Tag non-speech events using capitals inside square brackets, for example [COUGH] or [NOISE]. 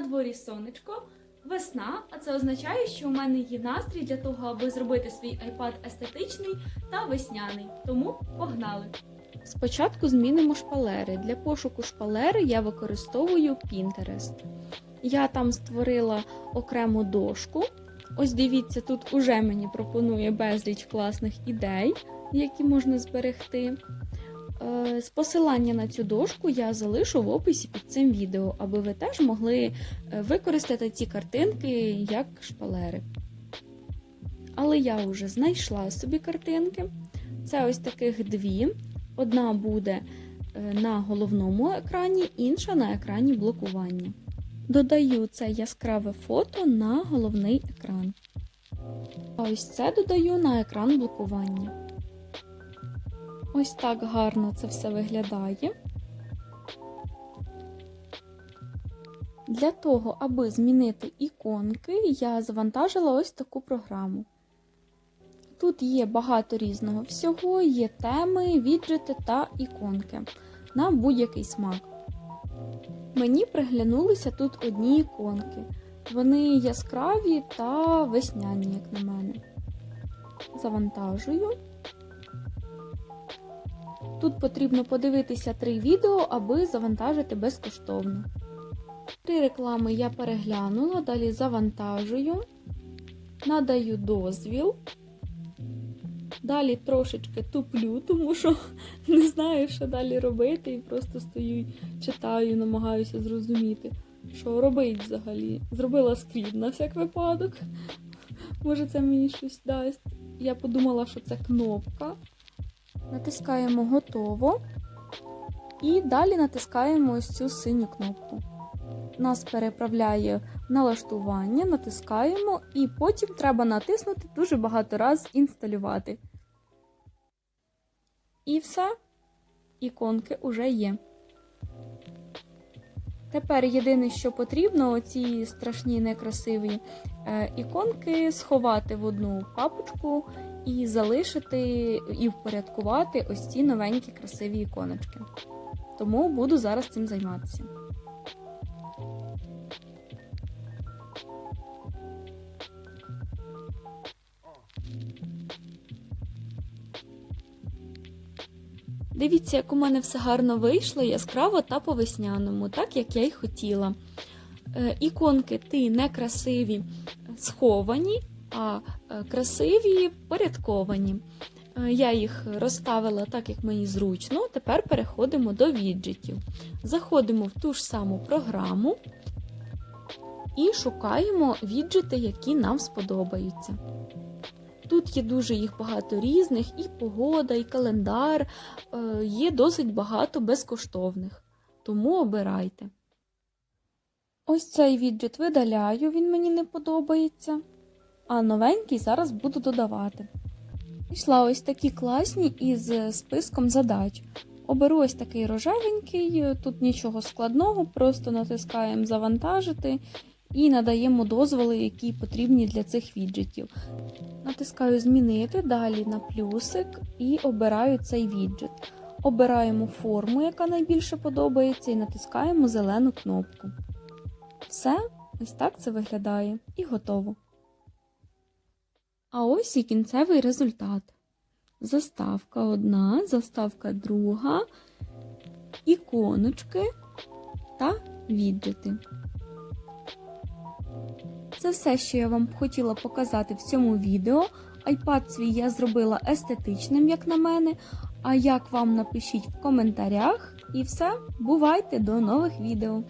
на дворі сонечко, весна, а це означає, що у мене є настрій для того, аби зробити свій iPad естетичний та весняний. Тому погнали! Спочатку змінимо шпалери. Для пошуку шпалери я використовую Pinterest. Я там створила окрему дошку. Ось дивіться, тут уже мені пропонує безліч класних ідей, які можна зберегти. Е, З посилання на цю дошку я залишу в описі під цим відео, аби ви теж могли е, використати ці картинки як шпалери. Але я вже знайшла собі картинки. Це ось таких дві. Одна буде е, на головному екрані, інша на екрані блокування. Додаю це яскраве фото на головний екран. А ось це додаю на екран блокування. Ось так гарно це все виглядає. Для того, аби змінити іконки, я завантажила ось таку програму. Тут є багато різного всього, є теми, віджити та іконки на будь-який смак. Мені приглянулися тут одні іконки. Вони яскраві та весняні, як на мене. Завантажую. Тут потрібно подивитися три відео, аби завантажити безкоштовно. Три реклами я переглянула, далі завантажую, надаю дозвіл. Далі трошечки туплю, тому що [LAUGHS] не знаю, що далі робити, і просто стою, читаю, намагаюся зрозуміти, що робить взагалі. Зробила скрін на всяк випадок. Може, це мені щось дасть. Я подумала, що це кнопка. Натискаємо готово. І далі натискаємо ось цю синю кнопку. Нас переправляє налаштування, натискаємо, і потім треба натиснути дуже багато разів інсталювати. І все, іконки вже є. Тепер єдине, що потрібно, оці страшні некрасиві е, іконки сховати в одну папочку і залишити і впорядкувати ось ці новенькі красиві іконочки. Тому буду зараз цим займатися. Дивіться, як у мене все гарно вийшло, яскраво та по весняному, так як я й хотіла. Е, іконки ти не красиві сховані, а е, красиві впорядковані. Е, Я їх розставила так, як мені зручно. Тепер переходимо до віджитів. Заходимо в ту ж саму програму і шукаємо віджити, які нам сподобаються. Тут є дуже їх багато різних, і погода, і календар, е, є досить багато безкоштовних. Тому обирайте. Ось цей віджит видаляю, він мені не подобається. А новенький зараз буду додавати. Пішла ось такі класні із списком задач. Оберу ось такий рожевенький, тут нічого складного, просто натискаємо завантажити і надаємо дозволи, які потрібні для цих віджитів. Натискаю Змінити, далі на плюсик і обираю цей віджит. Обираємо форму, яка найбільше подобається, і натискаємо зелену кнопку. Все, ось так це виглядає і готово. А ось і кінцевий результат. Заставка одна, заставка друга, іконочки та віджити. Це все, що я вам хотіла показати в цьому відео. iPad свій я зробила естетичним, як на мене. А як вам напишіть в коментарях. І все, бувайте до нових відео!